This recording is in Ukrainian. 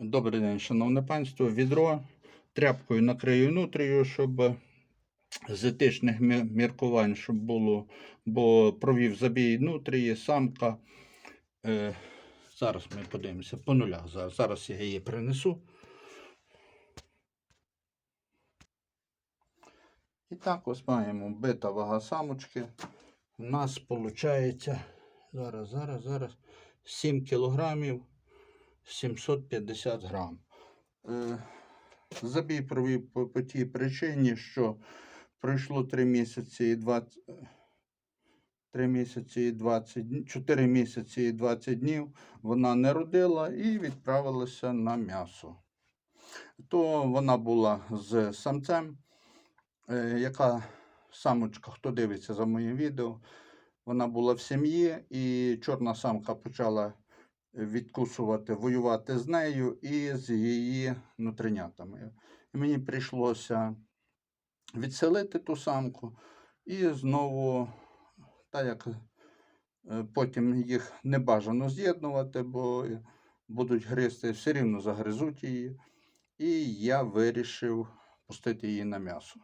Добрий день, шановне панство. Відро тряпкою накрию нутрію, щоб з етичних міркувань, щоб було, бо провів забій нутрії, самка. Е, зараз ми подивимося по нулях. Зараз, зараз я її принесу. І так ось маємо бита вага самочки. У нас виходить зараз, зараз, зараз 7 кілограмів 750 грам. Е, Забій провів по, по тій причині, що пройшло 3 місяці і 20, 3 місяці і 20, 4 місяці і 20 днів вона не родила і відправилася на м'ясо. То вона була з самцем, е, яка самочка, хто дивиться за моїм відео, вона була в сім'ї, і чорна самка почала відкусувати, воювати з нею і з її нутринятами. І мені прийшлося відселити ту самку і знову, так як е, потім їх не бажано з'єднувати, бо будуть гризти, все рівно загризуть її. І я вирішив пустити її на м'ясо.